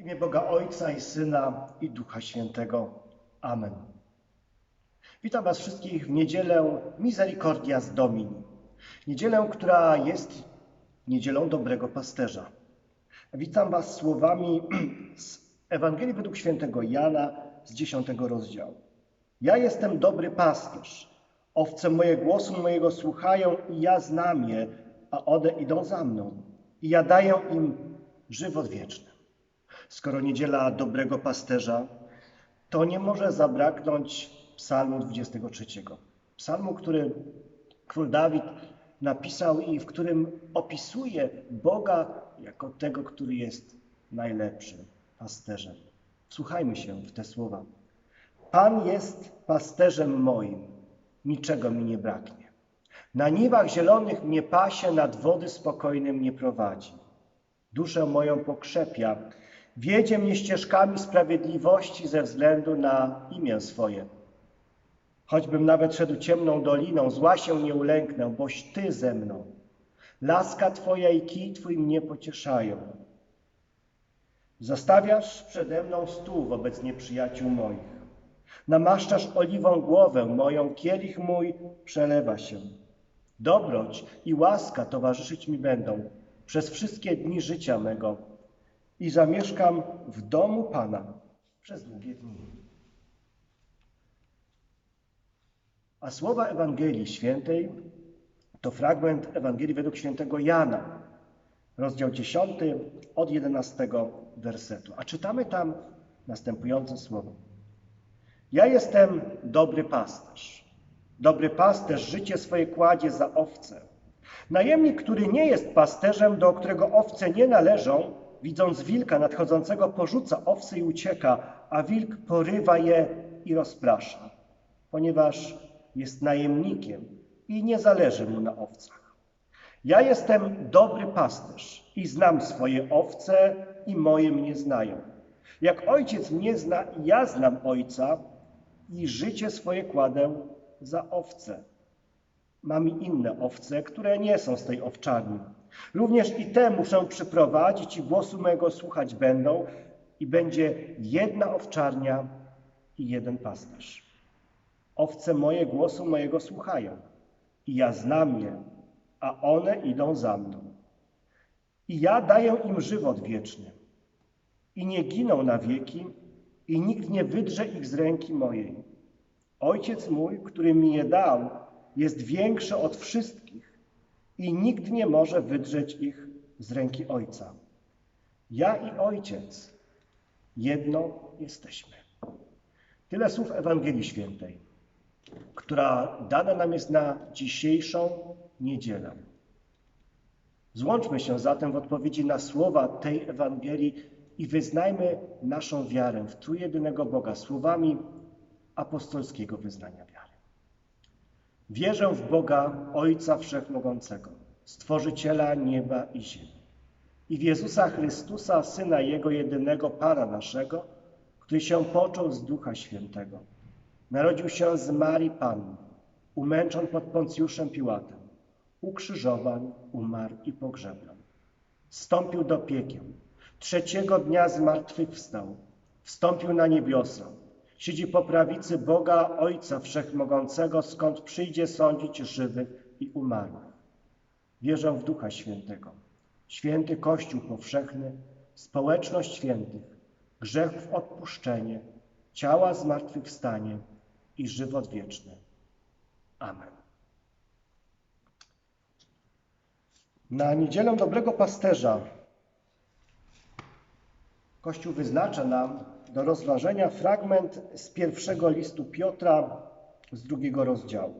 imię Boga Ojca i Syna i Ducha Świętego. Amen. Witam Was wszystkich w niedzielę Misericordias Domini. Niedzielę, która jest niedzielą dobrego pasterza. Witam Was słowami z Ewangelii według świętego Jana z dziesiątego rozdziału. Ja jestem dobry pasterz. Owce moje głosu mojego słuchają i ja znam je, a one idą za mną. I ja daję im żywot wieczny. Skoro niedziela dobrego pasterza, to nie może zabraknąć psalmu 23. Psalmu, który król Dawid napisał i w którym opisuje Boga jako tego, który jest najlepszym pasterzem. Słuchajmy się w te słowa. Pan jest pasterzem moim, niczego mi nie braknie. Na niwach zielonych mnie pasie, nad wody spokojne mnie prowadzi. Duszę moją pokrzepia, wiedzie mnie ścieżkami sprawiedliwości ze względu na imię swoje. Choćbym nawet szedł ciemną doliną, zła się nie ulęknę, boś Ty ze mną. Laska Twoja i kij Twój mnie pocieszają. Zastawiasz przede mną stół wobec nieprzyjaciół moich. Namaszczasz oliwą głowę moją, kielich mój przelewa się. Dobroć i łaska towarzyszyć mi będą przez wszystkie dni życia mego i zamieszkam w domu Pana przez długie dni. A słowa Ewangelii Świętej to fragment Ewangelii według świętego Jana, rozdział 10 od 11 wersetu. A czytamy tam następujące słowo. Ja jestem dobry pasterz. Dobry pasterz życie swoje kładzie za owce. Najemnik, który nie jest pasterzem, do którego owce nie należą, widząc wilka nadchodzącego, porzuca owce i ucieka, a wilk porywa je i rozprasza, ponieważ jest najemnikiem i nie zależy mu na owcach. Ja jestem dobry pasterz i znam swoje owce i moje mnie znają. Jak ojciec mnie zna, ja znam ojca i życie swoje kładę za owce. Mam inne owce, które nie są z tej owczarni. Również i te muszę przyprowadzić i głosu mego słuchać będą i będzie jedna owczarnia i jeden pasterz. Owce moje głosu mojego słuchają i ja znam je, a one idą za mną. I ja daję im żywot wieczny i nie giną na wieki i nikt nie wydrze ich z ręki mojej. Ojciec mój, który mi je dał, jest większy od wszystkich i nikt nie może wydrzeć ich z ręki Ojca. Ja i Ojciec jedno jesteśmy. Tyle słów Ewangelii Świętej, która dana nam jest na dzisiejszą niedzielę. Złączmy się zatem w odpowiedzi na słowa tej Ewangelii i wyznajmy naszą wiarę w trójjedynego Boga słowami apostolskiego wyznania. Wierzę w Boga Ojca Wszechmogącego, Stworzyciela nieba i ziemi i w Jezusa Chrystusa, Syna Jego jedynego Pana naszego, który się począł z Ducha Świętego. Narodził się z Marii Panny, umęczon pod Poncjuszem Piłatem, ukrzyżowań, umarł i pogrzebany. Wstąpił do piekieł, trzeciego dnia zmartwychwstał, wstąpił na niebiosa, siedzi po prawicy Boga Ojca Wszechmogącego, skąd przyjdzie sądzić żywych i umarłych. Wierzę w Ducha Świętego, święty Kościół powszechny, społeczność świętych, grzechów odpuszczenie, ciała zmartwychwstanie i żywot wieczny. Amen. Na niedzielę dobrego pasterza Kościół wyznacza nam do rozważenia fragment z pierwszego listu Piotra z drugiego rozdziału.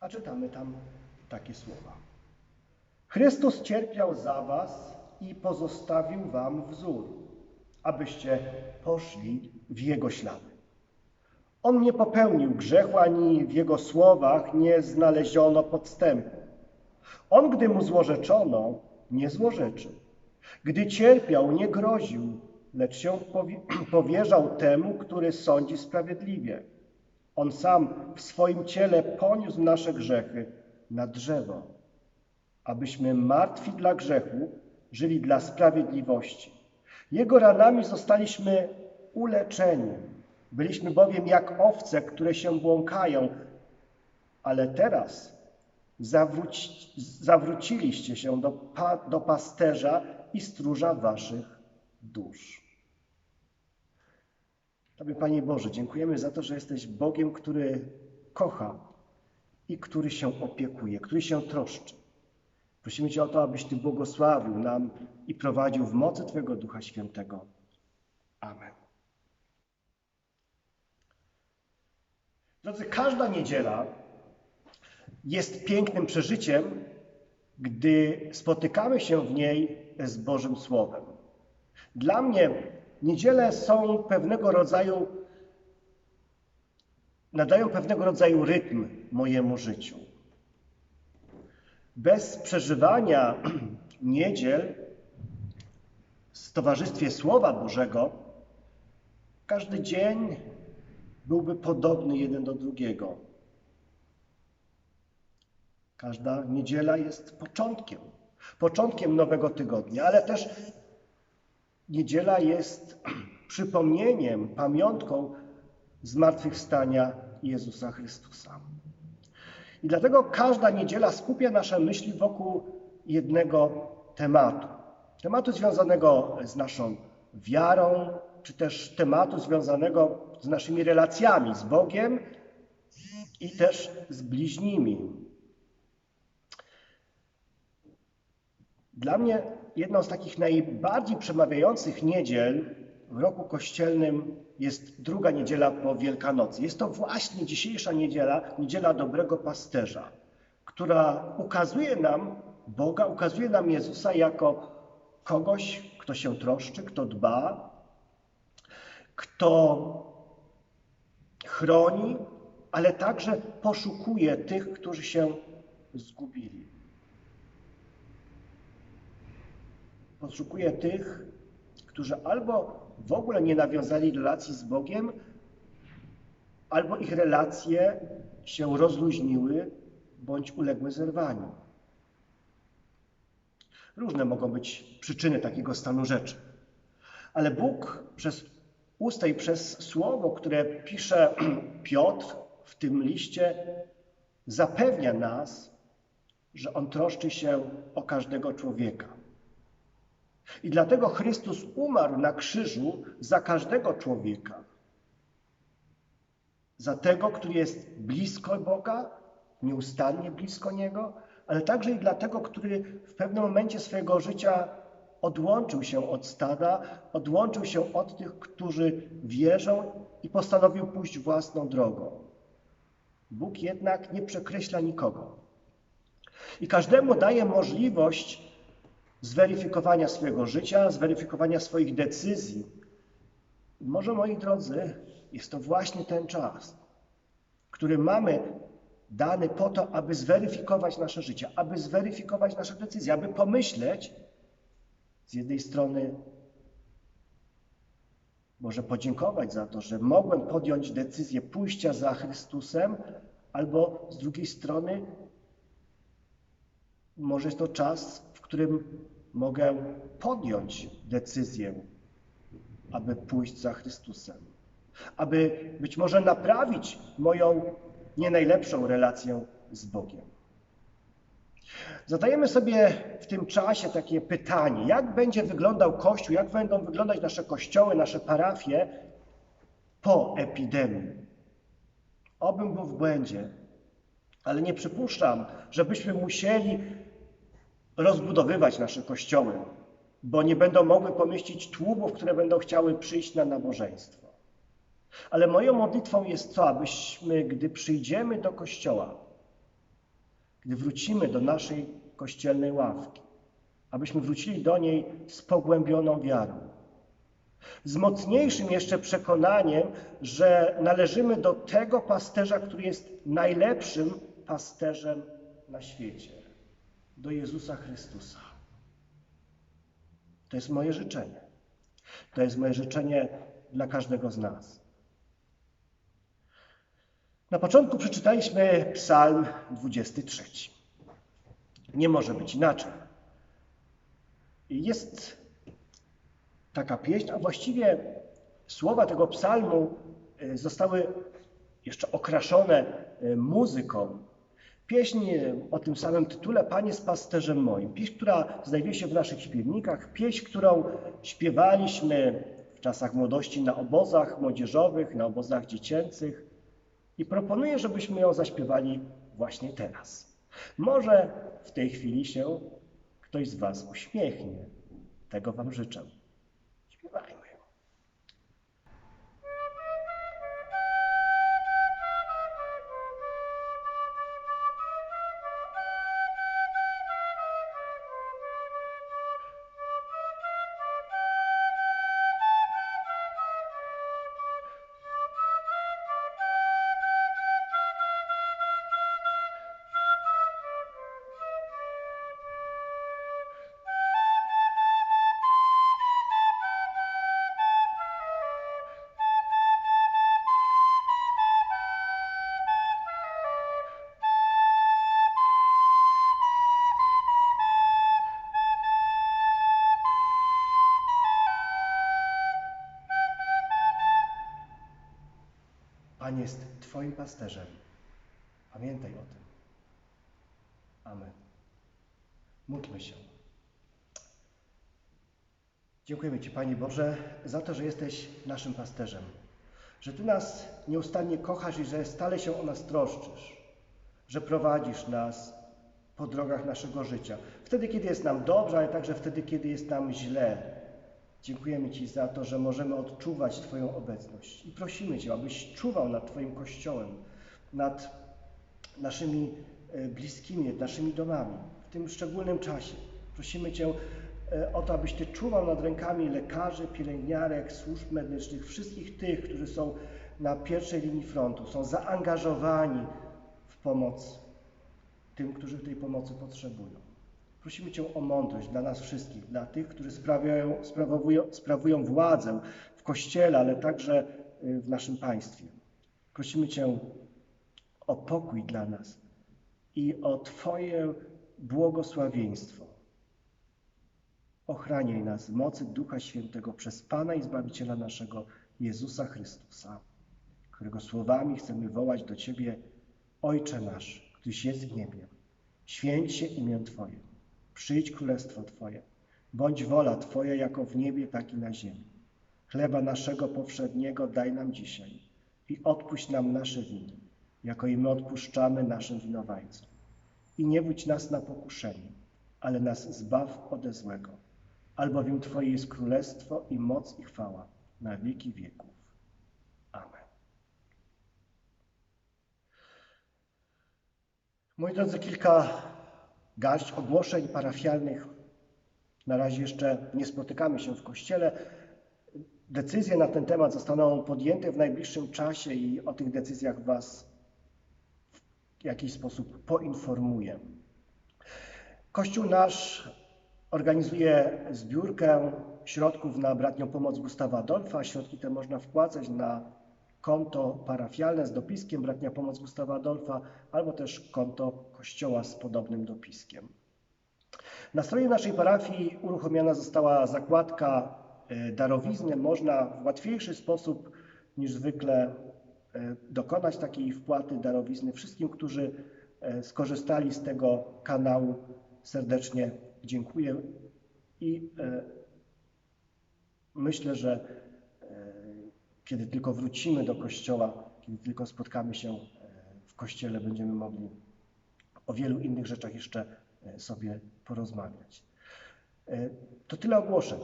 A czytamy tam takie słowa. Chrystus cierpiał za was i pozostawił wam wzór, abyście poszli w Jego ślady. On nie popełnił grzechu, ani w Jego słowach nie znaleziono podstępu. On, gdy mu złorzeczono, nie złorzeczył. Gdy cierpiał, nie groził, lecz się powierzał temu, który sądzi sprawiedliwie. On sam w swoim ciele poniósł nasze grzechy na drzewo, abyśmy martwi dla grzechu żyli dla sprawiedliwości. Jego ranami zostaliśmy uleczeni. Byliśmy bowiem jak owce, które się błąkają, ale teraz zawróci, zawróciliście się do, do pasterza i stróża waszych dusz. Tobie, Panie Boże, dziękujemy za to, że jesteś Bogiem, który kocha i który się opiekuje, który się troszczy. Prosimy Cię o to, abyś Ty błogosławił nam i prowadził w mocy Twojego Ducha Świętego. Amen. Drodzy, każda niedziela jest pięknym przeżyciem, gdy spotykamy się w niej z Bożym Słowem. Dla mnie niedziele są pewnego rodzaju, nadają pewnego rodzaju rytm mojemu życiu. Bez przeżywania niedziel w towarzystwie Słowa Bożego każdy dzień byłby podobny jeden do drugiego. Każda niedziela jest początkiem, początkiem nowego tygodnia, ale też niedziela jest przypomnieniem, pamiątką zmartwychwstania Jezusa Chrystusa. I dlatego każda niedziela skupia nasze myśli wokół jednego tematu. Tematu związanego z naszą wiarą, czy też tematu związanego z naszymi relacjami z Bogiem i też z bliźnimi. Dla mnie jedną z takich najbardziej przemawiających niedziel w roku kościelnym jest druga niedziela po Wielkanocy. Jest to właśnie dzisiejsza niedziela, niedziela dobrego pasterza, która ukazuje nam Boga, ukazuje nam Jezusa jako kogoś, kto się troszczy, kto dba, kto chroni, ale także poszukuje tych, którzy się zgubili. Poszukuje tych, którzy albo w ogóle nie nawiązali relacji z Bogiem, albo ich relacje się rozluźniły bądź uległy zerwaniu. Różne mogą być przyczyny takiego stanu rzeczy. Ale Bóg przez usta i przez słowo, które pisze Piotr w tym liście, zapewnia nas, że On troszczy się o każdego człowieka. I dlatego Chrystus umarł na krzyżu za każdego człowieka. Za tego, który jest blisko Boga, nieustannie blisko Niego, ale także i dla tego, który w pewnym momencie swojego życia odłączył się od stada, odłączył się od tych, którzy wierzą i postanowił pójść własną drogą. Bóg jednak nie przekreśla nikogo. I każdemu daje możliwość zweryfikowania swojego życia, zweryfikowania swoich decyzji. Może, moi drodzy, jest to właśnie ten czas, który mamy dany po to, aby zweryfikować nasze życie, aby zweryfikować nasze decyzje, aby pomyśleć z jednej strony, może podziękować za to, że mogłem podjąć decyzję pójścia za Chrystusem, albo z drugiej strony, może jest to czas, w którym mogę podjąć decyzję, aby pójść za Chrystusem, aby być może naprawić moją nie najlepszą relację z Bogiem. Zadajemy sobie w tym czasie takie pytanie, jak będzie wyglądał Kościół, jak będą wyglądać nasze kościoły, nasze parafie po epidemii. Obym był w błędzie, ale nie przypuszczam, żebyśmy musieli rozbudowywać nasze kościoły, bo nie będą mogły pomieścić tłumów, które będą chciały przyjść na nabożeństwo. Ale moją modlitwą jest to, abyśmy, gdy przyjdziemy do kościoła, gdy wrócimy do naszej kościelnej ławki, abyśmy wrócili do niej z pogłębioną wiarą. Z mocniejszym jeszcze przekonaniem, że należymy do tego pasterza, który jest najlepszym pasterzem na świecie do Jezusa Chrystusa. To jest moje życzenie. To jest moje życzenie dla każdego z nas. Na początku przeczytaliśmy Psalm 23. Nie może być inaczej. Jest taka pieśń, a właściwie słowa tego psalmu y, zostały jeszcze okraszone y, muzyką. Pieśń o tym samym tytule Panie z pasterzem moim. Pieśń, która znajduje się w naszych śpiewnikach. Pieśń, którą śpiewaliśmy w czasach młodości na obozach młodzieżowych, na obozach dziecięcych. I proponuję, żebyśmy ją zaśpiewali właśnie teraz. Może w tej chwili się ktoś z Was uśmiechnie. Tego Wam życzę. Śpiewajmy. Jest Twoim pasterzem. Pamiętaj o tym. Amen. Módlmy się. Dziękujemy Ci, Panie Boże, za to, że jesteś naszym pasterzem. Że Ty nas nieustannie kochasz i że stale się o nas troszczysz. Że prowadzisz nas po drogach naszego życia. Wtedy, kiedy jest nam dobrze, ale także wtedy, kiedy jest nam źle. Dziękujemy Ci za to, że możemy odczuwać Twoją obecność i prosimy Cię, abyś czuwał nad Twoim Kościołem, nad naszymi e, bliskimi, nad naszymi domami w tym szczególnym czasie. Prosimy Cię e, o to, abyś Ty czuwał nad rękami lekarzy, pielęgniarek, służb medycznych, wszystkich tych, którzy są na pierwszej linii frontu, są zaangażowani w pomoc tym, którzy tej pomocy potrzebują. Prosimy Cię o mądrość dla nas wszystkich, dla tych, którzy sprawiają, sprawują, sprawują władzę w Kościele, ale także y, w naszym państwie. Prosimy Cię o pokój dla nas i o Twoje błogosławieństwo. Ochraniaj nas w mocy Ducha Świętego przez Pana i Zbawiciela naszego Jezusa Chrystusa, którego słowami chcemy wołać do Ciebie Ojcze nasz, któryś jest w niebie. Święć się imię Twoje. Przyjdź królestwo Twoje. Bądź wola Twoja jako w niebie, tak i na ziemi. Chleba naszego powszedniego daj nam dzisiaj i odpuść nam nasze winy, jako i my odpuszczamy naszym winowajcom. I nie wódź nas na pokuszenie, ale nas zbaw ode złego. Albowiem Twoje jest królestwo i moc i chwała na wieki wieków. Amen. Moi drodzy, kilka garść ogłoszeń parafialnych. Na razie jeszcze nie spotykamy się w kościele. Decyzje na ten temat zostaną podjęte w najbliższym czasie i o tych decyzjach Was w jakiś sposób poinformuję. Kościół nasz organizuje zbiórkę środków na bratnią pomoc Gustawa Adolfa. Środki te można wpłacać na konto parafialne z dopiskiem Bratnia Pomoc Gustawa Adolfa albo też konto kościoła z podobnym dopiskiem. Na stronie naszej parafii uruchomiona została zakładka e, darowizny. Można w łatwiejszy sposób niż zwykle e, dokonać takiej wpłaty darowizny. Wszystkim, którzy e, skorzystali z tego kanału serdecznie dziękuję i myślę, że kiedy tylko wrócimy do kościoła, kiedy tylko spotkamy się w kościele, będziemy mogli o wielu innych rzeczach jeszcze e, sobie porozmawiać. E, to tyle ogłoszeń.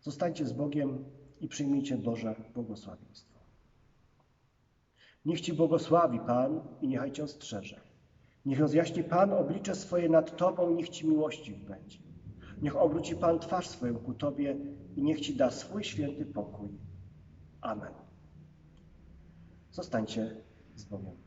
Zostańcie z Bogiem i przyjmijcie Boże błogosławieństwo. Niech Ci błogosławi Pan i niechaj Cię ostrzeże. Niech rozjaśni Pan oblicze swoje nad Tobą niech Ci miłości będzie. Niech obróci Pan twarz swoją ku Tobie i niech Ci da swój święty pokój. Amen. Zostańcie z Bogiem.